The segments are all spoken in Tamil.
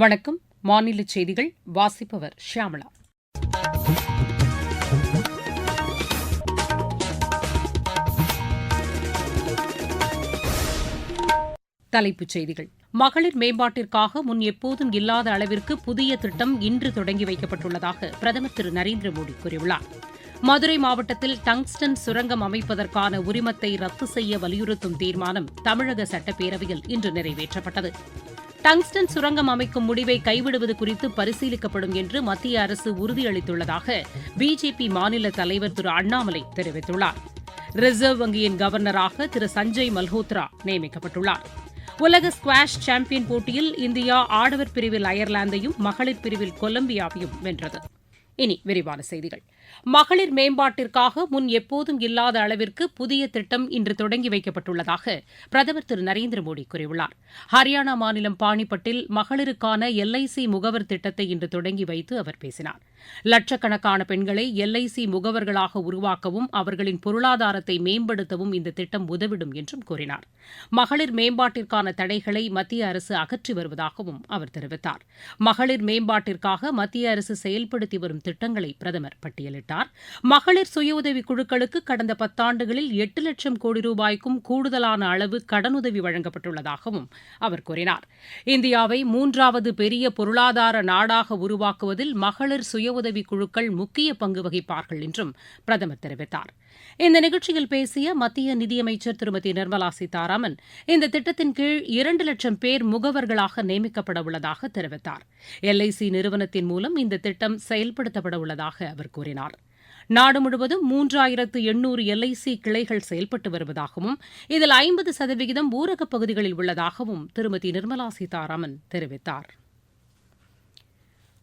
வணக்கம். மாநில செய்திகள் வாசிப்பவர் ஷியாமளா தலைப்புச் செய்திகள். மகளிர் மேம்பாட்டிற்காக முன் எப்போதும் இல்லாத அளவிற்கு புதிய திட்டம் இன்று தொடங்கி வைக்கப்பட்டுள்ளதாக பிரதமர் திரு நரேந்திர மோடி கூறியுள்ளார். மதுரை மாவட்டத்தில் டங்ஸ்டன் சுரங்கம் அமைப்பதற்கான உரிமத்தை ரத்து செய்ய வலியுறுத்தும் தீர்மானம் தமிழக சட்டப்பேரவையில் இன்று நிறைவேற்றப்பட்டது. டங்ஸ்டன் சுரங்கம் அமைக்கும் முடிவை கைவிடுவது குறித்து பரிசீலிக்கப்படும் என்று மத்திய அரசு உறுதியளித்துள்ளதாக பிஜேபி மாநில தலைவர் திரு அண்ணாமலை தெரிவித்துள்ளார். ரிசர்வ் வங்கியின் கவர்னராக திரு சஞ்சய் மல்ஹோத்ரா நியமிக்கப்பட்டுள்ளார். உலக ஸ்குவாஷ் சாம்பியன் போட்டியில் இந்தியா ஆடவர் பிரிவில் அயர்லாந்தையும் மகளிர் பிரிவில் கொலம்பியாவையும் வென்றது. இனி விரிவான செய்திகள். மகளிர் மேம்பாட்டிற்காக முன் எப்போதும் இல்லாத அளவிற்கு புதிய திட்டம் இன்று தொடங்கி வைக்கப்பட்டுள்ளதாக பிரதமர் திரு நரேந்திர மோடி கூறியுள்ளார். ஹரியானா மாநிலம் பாணிப்பட்டில் மகளிருக்கான எல்ஐசி முகவர் திட்டத்தை இன்று தொடங்கி வைத்து அவர் பேசினார். லட்சக்கணக்கான பெண்களை எல்ஐசி முகவர்களாக உருவாக்கவும் அவர்களின் பொருளாதாரத்தை மேம்படுத்தவும் இந்த திட்டம் உதவிடும் என்றும் கூறினார். மகளிர் மேம்பாட்டிற்கான தடைகளை மத்திய அரசு அகற்றி வருவதாகவும் அவர் தெரிவித்தார். மகளிர் மேம்பாட்டிற்காக மத்திய அரசு செயல்படுத்தி வரும் திட்டங்களை பிரதமர் பட்டியலிட்டார். மகளிர் சுய உதவி குழுக்களுக்கு கடந்த பத்தாண்டுகளில் எட்டு லட்சம் கோடி ரூபாய்க்கும் கூடுதலான அளவு கடனுதவி வழங்கப்பட்டுள்ளதாகவும் அவர் கூறினார். இந்தியாவை மூன்றாவது பெரிய பொருளாதார நாடாக உருவாக்குவதில் மகளிர் சுய உதவிக் குழுக்கள் முக்கிய பங்கு வகிப்பார்கள் என்றும் பிரதமர் தெரிவித்தார். இந்த நிகழ்ச்சியில் பேசிய மத்திய நிதியமைச்சர் திருமதி நிர்மலா சீதாராமன் இந்த திட்டத்தின் கீழ் இரண்டு லட்சம் பேர் முகவர்களாக நியமிக்கப்பட உள்ளதாக தெரிவித்தார். எல்ஐசி நிறுவனத்தின் மூலம் இந்த திட்டம் செயல்படுத்தப்பட உள்ளதாக அவர் கூறினார். நாடு முழுவதும் மூன்றாயிரத்து எண்ணூறு எல்ஐசி கிளைகள் செயல்பட்டு வருவதாகவும் இதில் ஐம்பது சதவிகிதம் ஊரகப் பகுதிகளில் உள்ளதாகவும் திருமதி நிர்மலா சீதாராமன் தெரிவித்தார்.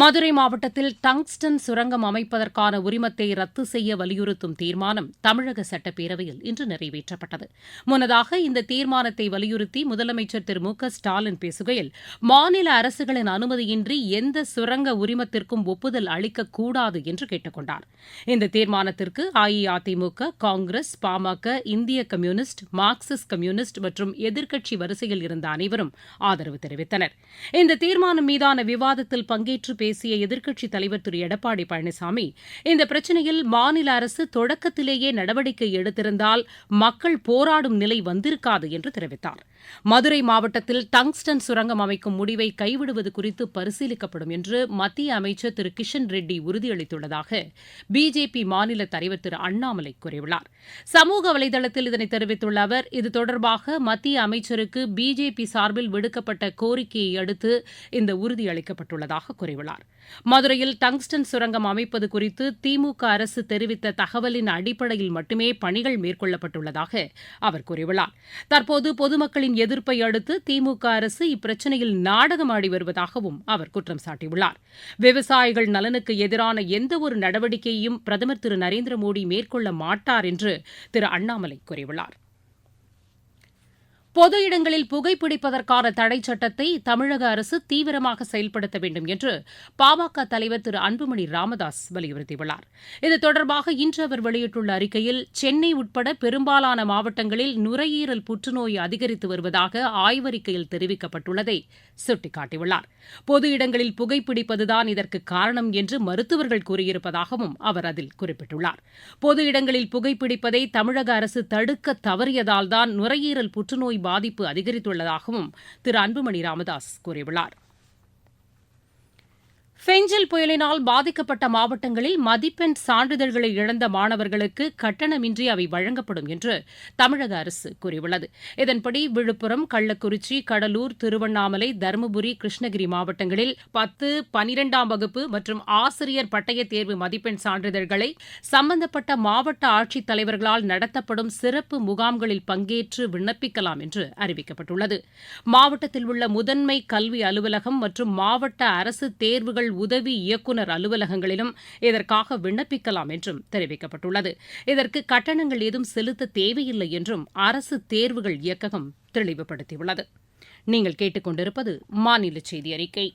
மதுரை மாவட்டத்தில் டங்ஸ்டன் சுரங்கம் அமைப்பதற்கான உரிமத்தை ரத்து செய்ய வலியுறுத்தும் தீர்மானம் தமிழக சட்டப்பேரவையில் இன்று நிறைவேற்றப்பட்டது. முன்னதாக இந்த தீர்மானத்தை வலியுறுத்தி முதலமைச்சர் திரு மு ஸ்டாலின் பேசுகையில் மாநில அரசுகளின் அனுமதியின்றி எந்த சுரங்க உரிமத்திற்கும் ஒப்புதல் அளிக்கக்கூடாது என்று கேட்டுக்கொண்டார். இந்த தீர்மானத்திற்கு அஇஅதிமுக காங்கிரஸ் பாமக இந்திய கம்யூனிஸ்ட் மார்க்சிஸ்ட் கம்யூனிஸ்ட் மற்றும் எதிர்க்கட்சி வரிசையில் இருந்த அனைவரும் ஆதரவு தெரிவித்தனர். இந்த தீர்மானம் மீதான விவாதத்தில் பங்கேற்று பேசிய எதிர்க்கட்சித் தலைவர் திரு. எடப்பாடி பழனிசாமி இந்த பிரச்சினையில் மாநில அரசு தொடக்கத்திலேயே நடவடிக்கை எடுத்திருந்தால் மக்கள் போராடும் நிலை வந்திருக்காது என்று தெரிவித்தார். மதுரை மாவட்டத்தில் டங்ஸ்டன் சுரங்கம் அமைக்கும் முடிவை கைவிடுவது குறித்து பரிசீலிக்கப்படும் என்று மத்திய அமைச்சர் திரு. கிஷன் ரெட்டி உறுதியளித்துள்ளதாக பிஜேபி மாநில தலைவர் திரு. அண்ணாமலை கூறியுள்ளார். சமூக வலைதளத்தில் இதனை தெரிவித்துள்ள அவர் இது தொடர்பாக மத்திய அமைச்சருக்கு பிஜேபி சார்பில் விடுக்கப்பட்ட கோரிக்கையை அடுத்து இந்த உறுதி அளிக்கப்பட்டுள்ளதாக கூறியுள்ளார். மதுரையில் டங்ஸ்டன் சுரங்கம் அமைப்பது குறித்து திமுக அரசு தெரிவித்த தகவலின் அடிப்படையில் மட்டுமே பணிகள் மேற்கொள்ளப்பட்டுள்ளதாக அவர் கூறியுள்ளார். தற்போது பொதுமக்களின் எதிர்ப்பை அடுத்து திமுக அரசு இப்பிரச்சினையில் நாடகமாடி வருவதாகவும் அவர் குற்றம் சாட்டியுள்ளார். விவசாயிகள் நலனுக்கு எதிரான எந்தவொரு நடவடிக்கையையும் பிரதமர் திரு நரேந்திர மோடி மேற்கொள்ள மாட்டார் என்று திரு அண்ணாமலை கூறியுள்ளார். பொது இடங்களில் புகைப்பிடிப்பதற்கான தடை சட்டத்தை தமிழக அரசு தீவிரமாக செயல்படுத்த வேண்டும் என்று பாமக தலைவர் திரு அன்புமணி ராமதாஸ் வலியுறுத்தியுள்ளார். இது தொடர்பாக இன்று அவர் வெளியிட்டுள்ள அறிக்கையில் சென்னை உட்பட பெரும்பாலான மாவட்டங்களில் நுரையீரல் புற்றுநோய் அதிகரித்து வருவதாக ஆய்வறிக்கையில் தெரிவிக்கப்பட்டுள்ளதை சுட்டிக்காட்டியுள்ளார். பொது இடங்களில் புகைப்பிடிப்பதுதான் இதற்கு காரணம் என்று மருத்துவர்கள் கூறியிருப்பதாகவும் அவர் அதில் குறிப்பிட்டுள்ளார். பொது இடங்களில் புகைப்பிடிப்பதை தமிழக அரசு தடுக்க தவறியதால்தான் நுரையீரல் புற்றுநோய் பாதிப்பு அதிகரித்துள்ளதாகவும் திரு அன்புமணி ராமதாஸ் கூறியுள்ளார். ஃபெஞ்சல் புயலினால் பாதிக்கப்பட்ட மாவட்டங்களில் மதிப்பெண் சான்றிதழ்களை இழந்த மாணவர்களுக்கு கட்டணமின்றி அவை வழங்கப்படும் என்று தமிழக அரசு கூறியுள்ளது. இதன்படி விழுப்புரம் கள்ளக்குறிச்சி கடலூர் திருவண்ணாமலை தருமபுரி கிருஷ்ணகிரி மாவட்டங்களில் பத்து பனிரெண்டாம் வகுப்பு மற்றும் ஆசிரியர் பட்டய தேர்வு மதிப்பெண் சான்றிதழ்களை சம்பந்தப்பட்ட மாவட்ட ஆட்சித் தலைவர்களால் நடத்தப்படும் சிறப்பு முகாம்களில் பங்கேற்று விண்ணப்பிக்கலாம் என்று அறிவிக்கப்பட்டுள்ளது. மாவட்டத்தில் உள்ள முதன்மை கல்வி அலுவலகம் மற்றும் மாவட்ட அரசு தேர்வுகள் உதவி இயக்குநர் அலுவலகங்களிலும் இதற்காக விண்ணப்பிக்கலாம் என்றும் தெரிவிக்கப்பட்டுள்ளது. இதற்கு கட்டணங்கள் ஏதும் செலுத்த தேவையில்லை என்றும் அரசு தேர்வுகள் இயக்ககம் தெளிவுபடுத்தியுள்ளது. நீங்கள் கேட்டுக்கொண்டிருப்பது மாநில செய்தி அறிக்கை.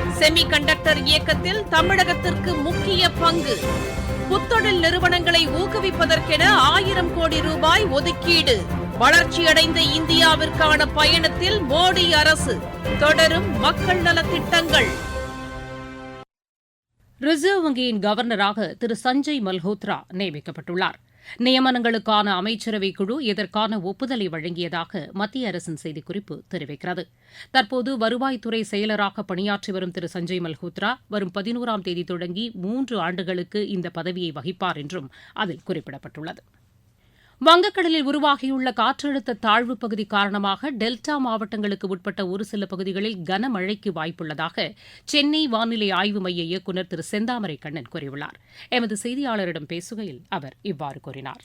செமி கண்டக்டர் இயக்கத்தில் தமிழகத்திற்கு முக்கிய பங்கு. புத்தொழில் நிறுவனங்களை ஊக்குவிப்பதற்கென ஆயிரம் கோடி ரூபாய் ஒதுக்கீடு. வளர்ச்சியடைந்த இந்தியாவிற்கான பயணத்தில் மோடி அரசு தொடரும் மக்கள் நலத்திட்டங்கள். ரிசர்வ் வங்கியின் கவர்னராக திரு சஞ்சய் மல்ஹோத்ரா நியமிக்கப்பட்டுள்ளார். நியமனங்களுக்கான அமைச்சரவைக் குழு இதற்கான ஒப்புதலை வழங்கியதாக மத்திய அரசின் செய்திக்குறிப்பு தெரிவிக்கிறது. தற்போது வருவாய்த்துறை செயலராக பணியாற்றி வரும் திரு சஞ்சய் மல்ஹோத்ரா வரும் பதினோராம் தேதி தொடங்கி மூன்று ஆண்டுகளுக்கு இந்த பதவியை வகிப்பார் என்றும் அதில் குறிப்பிடப்பட்டுள்ளது. வங்கக்கடலில் உருவாகியுள்ள காற்றழுத்த தாழ்வுப் பகுதி காரணமாக டெல்டா மாவட்டங்களுக்கு உட்பட்ட ஒரு சில பகுதிகளில் கனமழைக்கு வாய்ப்புள்ளதாக சென்னை வானிலை ஆய்வு மைய இயக்குநர் திரு செந்தாமரை கண்ணன் கூறியுள்ளார். எமது செய்தியாளரிடம் பேசுகையில் அவர் இவ்வாறு கூறினார்.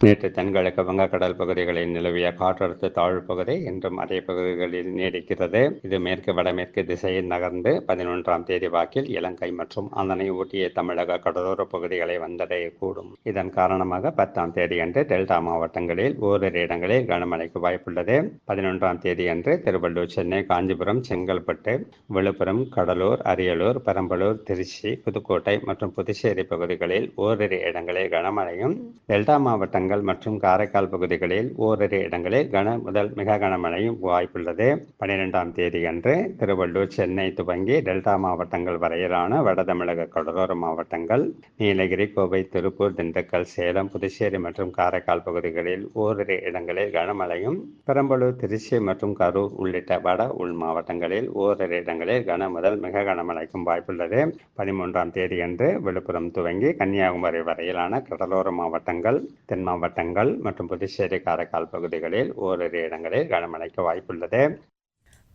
நேற்று தென்கிழக்கு வங்கக்கடல் பகுதிகளில் நிலவிய காற்றழுத்த தாழ்வு பகுதி இன்றும் அதே பகுதிகளில் நீடிக்கிறது. இது மேற்கு வடமேற்கு திசையில் நகர்ந்து பதினொன்றாம் தேதி வாக்கில் இலங்கை மற்றும் அதனை ஒட்டிய தமிழக கடலோர பகுதிகளை வந்தடையக்கூடும் இதன் காரணமாக பத்தாம் தேதியன்று டெல்டா மாவட்டங்களில் ஓரிரு இடங்களில் கனமழைக்கு வாய்ப்புள்ளது. பதினொன்றாம் தேதியன்று திருவள்ளூர் சென்னை காஞ்சிபுரம் செங்கல்பட்டு விழுப்புரம் கடலூர் அரியலூர் பெரம்பலூர் திருச்சி புதுக்கோட்டை மற்றும் புதுச்சேரி பகுதிகளில் ஓரிரு இடங்களில் கனமழையும் டெல்டா மாவட்டங்கள் மாவட்டங்கள் மற்றும் காரைக்கால் பகுதிகளில் ஓரிரு இடங்களில் கன முதல் மிக கனமழையும் வாய்ப்புள்ளது. பனிரெண்டாம் தேதி அன்று திருவள்ளூர் சென்னை துவங்கி டெல்டா மாவட்டங்கள் வரையிலான வட தமிழக கடலோர மாவட்டங்கள் நீலகிரி கோவை திருப்பூர் திண்டுக்கல் சேலம் புதுச்சேரி மற்றும் காரைக்கால் பகுதிகளில் ஓரிரு இடங்களில் கனமழையும் பெரம்பலூர் திருச்சி மற்றும் கரூர் உள்ளிட்ட வட உள் மாவட்டங்களில் ஓரிரு இடங்களில் கன முதல் மிக கனமழைக்கும் வாய்ப்புள்ளது. பதிமூன்றாம் தேதி அன்று விழுப்புரம் துவங்கி கன்னியாகுமரி வரையிலான கடலோர மாவட்டங்கள் தென் மாவட்டங்கள் மற்றும் புதுச்சேரி காரைக்கால் பகுதிகளில் ஓரிரு இடங்களில் கனமழைக்கு வாய்ப்புள்ளது.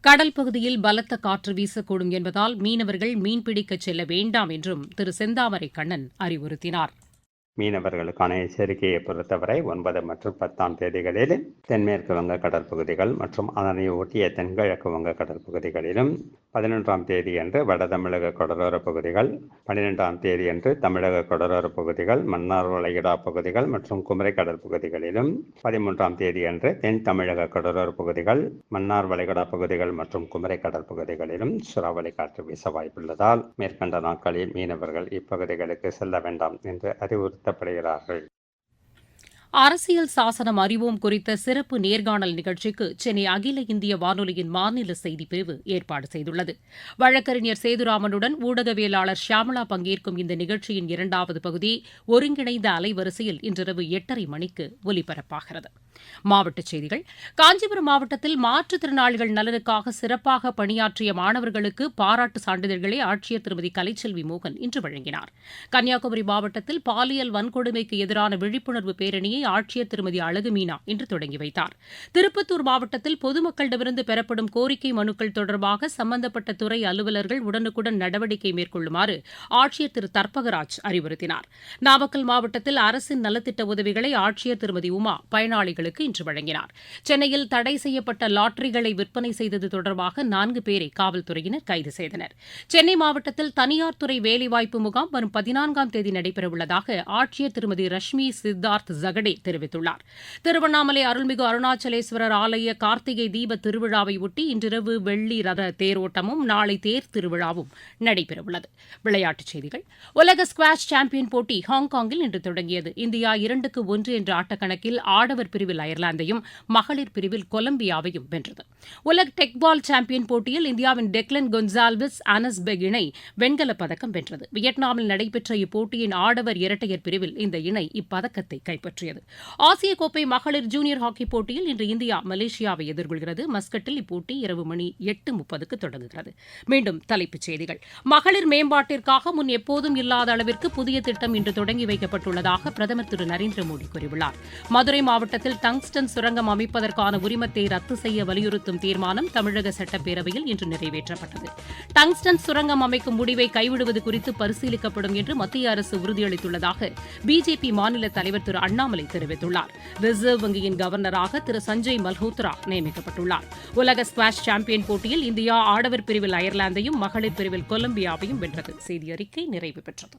கடல் பகுதியில் பலத்த காற்று வீசக்கூடும் என்பதால் மீனவர்கள் மீன்பிடிக்கச் செல்ல வேண்டாம் என்றும் திரு செந்தாமரை கண்ணன் அறிவுறுத்தினார். மீனவர்களுக்கான எச்சரிக்கையை பொறுத்தவரை ஒன்பது மற்றும் பத்தாம் தேதிகளில் தென்மேற்கு வங்க கடற்பகுதிகள் மற்றும் அதனை ஒட்டிய தென்கிழக்கு வங்க கடற்பகுதிகளிலும் பதினொன்றாம் தேதியன்று வட தமிழக கடலோர பகுதிகள் பன்னிரெண்டாம் தேதியன்று தமிழக கடலோர பகுதிகள் மன்னார் வளைகுடா பகுதிகள் மற்றும் குமரி கடற்பகுதிகளிலும் பதிமூன்றாம் தேதியன்று தென் தமிழக கடலோர பகுதிகள் மன்னார் வளைகுடா பகுதிகள் மற்றும் குமரி கடற்பகுதிகளிலும் சுறாவளி காற்று வீச வாய்ப்புள்ளதால் மேற்கண்ட நாட்களில் மீனவர்கள் இப்பகுதிகளுக்கு செல்ல வேண்டாம் என்று அறிவுறுத்த apreciar அரசியல் சாசனம் அறிவோம் குறித்த சிறப்பு நேர்காணல் நிகழ்ச்சிக்கு சென்னை அகில இந்திய வானொலியின் மாநில செய்திப்பிரிவு ஏற்பாடு செய்துள்ளது. வழக்கறிஞர் சேதுராமனுடன் ஊடகவியலாளர் ஷியாமளா பங்கேற்கும் இந்த நிகழ்ச்சியின் இரண்டாவது பகுதி ஒருங்கிணைந்த அலைவரிசையில் இன்றிரவு எட்டரை மணிக்கு ஒலிபரப்பாகிறது. மாவட்டச் செய்திகள். காஞ்சிபுரம் மாவட்டத்தில் மாற்றுத்திறனாளிகள் நலனுக்காக சிறப்பாக பணியாற்றிய மாணவர்களுக்கு பாராட்டு சான்றிதழ்களை ஆட்சியர் திருமதி கலைச்செல்வி மோகன் இன்று வழங்கினார். கன்னியாகுமரி மாவட்டத்தில் பாலியல் வன்கொடுமைக்கு எதிரான விழிப்புணர்வு பேரணியை பணியை ஆட்சியர் திருமதி அழகு மீனா இன்று தொடங்கி வைத்தார். திருப்பத்தூர் மாவட்டத்தில் பொதுமக்களிடமிருந்து பெறப்படும் கோரிக்கை மனுக்கள் தொடர்பாக சம்பந்தப்பட்ட துறை அலுவலர்கள் உடனுக்குடன் நடவடிக்கை மேற்கொள்ளுமாறு ஆட்சியர் திரு தர்பகராஜ் அறிவுறுத்தினார். நாமக்கல் மாவட்டத்தில் அரசின் நலத்திட்ட உதவிகளை ஆட்சியர் திருமதி உமா பயனாளிகளுக்கு இன்று வழங்கினார். சென்னையில் தடை செய்யப்பட்ட லாட்டரிகளை விற்பனை செய்தது தொடர்பாக நான்கு பேரை காவல்துறையினர் கைது செய்தனர். சென்னை மாவட்டத்தில் தனியார் துறை வேலைவாய்ப்பு முகாம் வரும் பதினான்காம் தேதி நடைபெறவுள்ளதாக ஆட்சியர் திருமதி ரஷ்மி சித்தார்த் ஜகடே தெரிவித்துள்ளார். திருவண்ணாமலை அருள்மிகு அருணாச்சலேஸ்வரர் ஆலய கார்த்திகை தீப திருவிழாவை ஒட்டி இன்றிரவு வெள்ளி ரத தேரோட்டமும் நாளை தேர் திருவிழாவும் நடைபெறவுள்ளது. விளையாட்டுச் செய்திகள். உலக ஸ்குவாஷ் சாம்பியன் போட்டி ஹாங்காங்கில் இன்று தொடங்கியது. இந்தியா இரண்டுக்கு ஒன்று என்ற ஆட்டக்கணக்கில் ஆடவர் பிரிவில் அயர்லாந்தையும் மகளிர் பிரிவில் கொலம்பியாவையும் வென்றது. உலக டெக்பால் சாம்பியன் போட்டியில் இந்தியாவின் டெக்லன் கொன்சால்விஸ் அனஸ் பெக் இணை வெண்கலப் பதக்கம் வென்றது. வியட்நாமில் நடைபெற்ற இப்போட்டியின் ஆடவர் இரட்டையர் பிரிவில் இந்த இணை இப்பதக்கத்தை கைப்பற்றியது. தொடங்கியுள்ளது ஆசிய கோப்பை மகளிர் ஜூனியர் ஹாக்கி போட்டியில் இன்று இந்தியா மலேசியாவை எதிர்கொள்கிறது. மஸ்கட்டில் இப்போட்டி இரவு மணி எட்டு முப்பதுக்கு தொடங்குகிறது. மீண்டும் தலைப்புச் செய்திகள். மகளிர் மேம்பாட்டிற்காக முன் எப்போதும் இல்லாத அளவிற்கு புதிய திட்டம் இன்று தொடங்கி வைக்கப்பட்டுள்ளதாக பிரதமர் திரு நரேந்திர மோடி கூறியுள்ளார். மதுரை மாவட்டத்தில் டங்ஸ்டன் சுரங்கம் அமைப்பதற்கான உரிமத்தை ரத்து செய்ய வலியுறுத்தும் தீர்மானம் தமிழக சட்டப்பேரவையில் இன்று நிறைவேற்றப்பட்டது. டங்ஸ்டன் சுரங்கம் அமைக்கும் முடிவை கைவிடுவது குறித்து பரிசீலிக்கப்படும் என்று மத்திய அரசு உறுதியளித்துள்ளதாக பிஜேபி மாநில தலைவர் திரு அண்ணாமலை தெரிவித்துள்ளார். ரிசர்வ் வங்கியின் கவர்னராக திரு சஞ்சய் மல்ஹோத்ரா நியமிக்கப்பட்டுள்ளார். உலக ஸ்குவாஷ் சாம்பியன் போட்டியில் இந்தியா ஆடவர் பிரிவில் அயர்லாந்தையும் மகளிர் பிரிவில் கொலம்பியாவையும் வென்றது. செய்தி அறிக்கை நிறைவு பெற்றது.